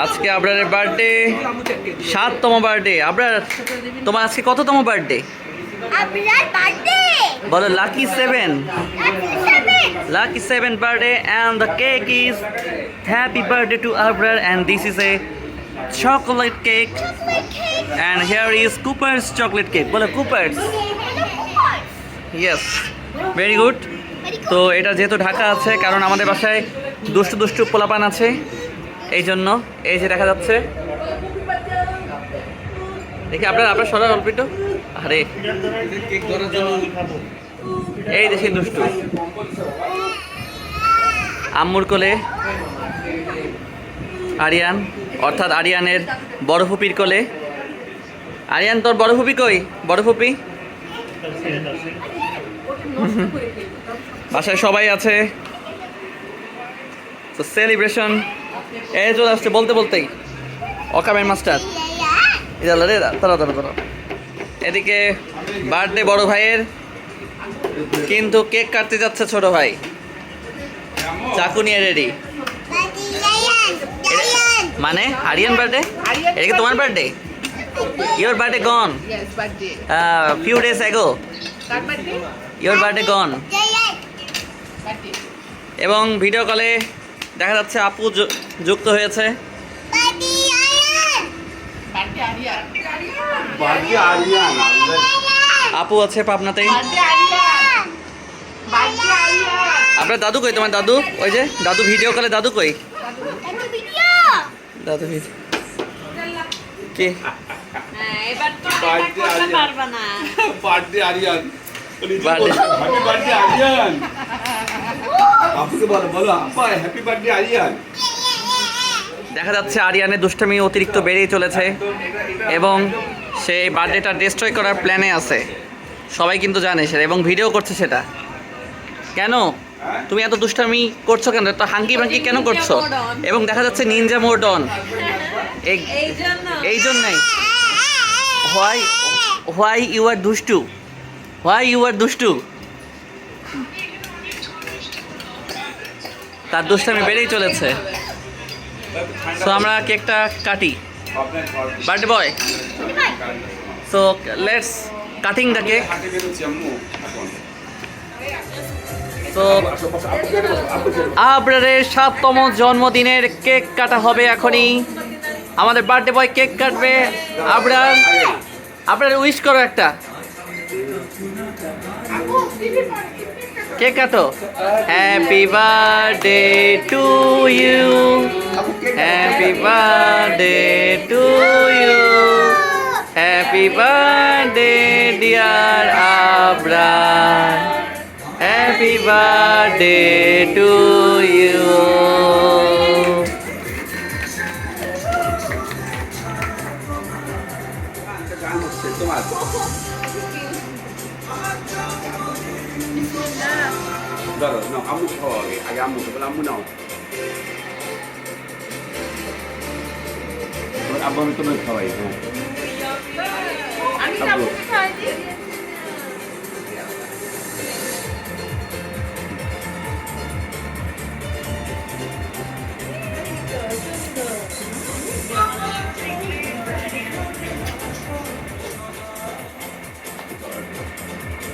আজকে আপনার birthday সাততম birthday. আপনার তোমার আজকে কততম বার্থডে? বলো lucky seven lucky seven birthday and the cake is happy birthday to আপনার and this is a chocolate cake and here is Cooper's chocolate cake বলো কুপার্স ইয়েস ভেরি গুড তো এটা যেহেতু ঢাকা আছে কারণ আমাদের বাসায় দুষ্টু দুষ্টু পোলাপান আছে। এই জন্য এই যে দেখা যাচ্ছে। দেখি, আপনার আপনার সরার অল্প একটু আরে। এই দেশে দুষ্টু। আম্মুর কোলে আরিয়ান, অর্থাৎ আরিয়ানের বড় ফুপির কোলে। আরিয়ান, তোর বড় ফুপি কই? বড় ফুপি? বাসায় সবাই আছে। তো সেলিব্রেশন এই চলে আসছে বলতে বলতেই। অকামের মাস্টার। এটা রে তারা তারা তারা এদিকে বার্থডে বড় ভাইয়ের কিন্তু কেক কাটতে যাচ্ছে ছোট ভাই। চাকু নিয়ে রেডি মানে আরিয়ান বার্থডে এটা কি তোমার birthday your birthday gone. Few days ago? Your birthday gone এবং ভিডিও কলে দেখা যাচ্ছে আপু যুক্ত হয়েছে। আপু আছে পাবনাতে Birthday Aryan. Birthday Aryan. আপনার দাদু কই? তোমার দাদু? ওই যে দাদু ভিডিও কলে দাদু কই? দাদু ভিডিও কি? আরিয়ান বার্থডে আরিয়ান। বার্থডে আরিয়ান। আপুকে বলো বলো আপা হ্যাপি বার্থডে আরিয়ান। দেখা যাচ্ছে আরিয়ানের দুষ্টামি অতিরিক্ত বেড়েই চলেছে এবং সে বার্থডেটা ডিস্ট্রয় করার প্ল্যানে আছে। সবাই কিন্তু জানে সেটা এবং ভিডিও করছে সেটা। কেন? তুমি এত দুষ্টামি করছ কেন? তো হাঙ্কি ভাঙ্কি কেন করছ? এবং দেখা যাচ্ছে নিনজা মোড অন এই জন্যই। হোয়াই হোয়াই ইউ আর দুষ্টু? হোয়াই ইউ আর দুষ্টু? তার দুষ্টামি বেড়েই চলেছে। সো আমরা কেকটা কাটি। Birthday boy so let's cutting the cake তো। আবরারের সাততম জন্মদিনের কেক কাটা হবে এখনই। আমাদের বার্থডে বয় কেক কাটবে। আবরার আবরার উইশ করো একটা। কেক কাটো? Happy birthday to you happy birthday to you happy birthday dear Abrar happy birthday to you তোমার 对了，弄阿木好，阿亚木，不拉木弄，阿木特别好。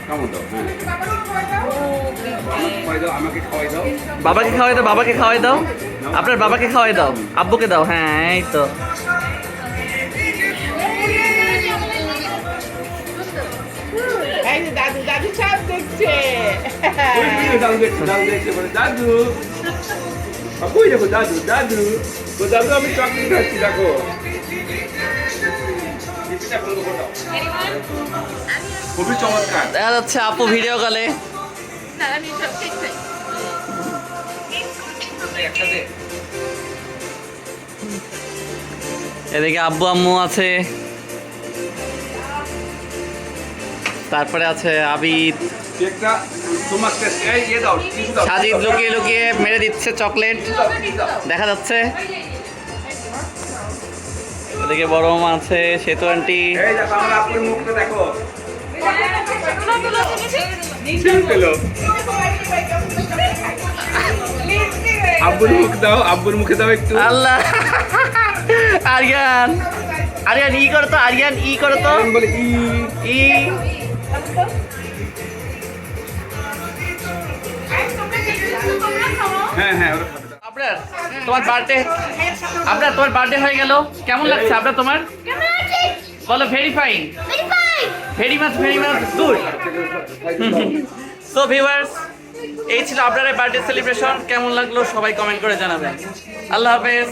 দাও হ্যাঁ বাবাকে খাওয়াই দাও বাবাকে খাওয়াই দাও। আপনার বাবাকে খাওয়াই দাও আব্বুকে দাও হ্যাঁ এই তো। এই দাদু দাদু সব দেখছে। দাদু দেখছে দাদু দেখছে দাদু। আর দেখো দাদু দাদু? ও দাদু আমি চকলেট খাচ্ছি দেখো। খুবই চমৎকার। দেখা যাচ্ছে আপু ভিডিও কলে এদিকে আব্বু আম্মু আছে। তারপরে আছে আবিদ। ইয়ে সাজিদ লুকিয়ে লুকিয়ে মেরে দিচ্ছে চকলেট। দেখা যাচ্ছে। এদিকে বড় মা আছে সেতু আন্টি। দেখো। মুখটা দেখো আব্বুর মুখ দাও আব্বুর মুখে দাও একটু। আল্লাহ। আরিয়ান। আরিয়ান ই করো তো আরিয়ান ই করো তো। বলে ই। ই। হ্যাঁ হ্যাঁ আপনার তোমার বার্থডে আপনার তোমার বার্থডে হয়ে গেল। কেমন লাগছে? আপনার তোমার? বলো very fine very fine very much very much good so viewers এই ছিল আপনার বার্থডে সেলিব্রেশন কেমন লাগল সবাই কমেন্ট করে জানাবেন। আল্লাহ হাফেজ।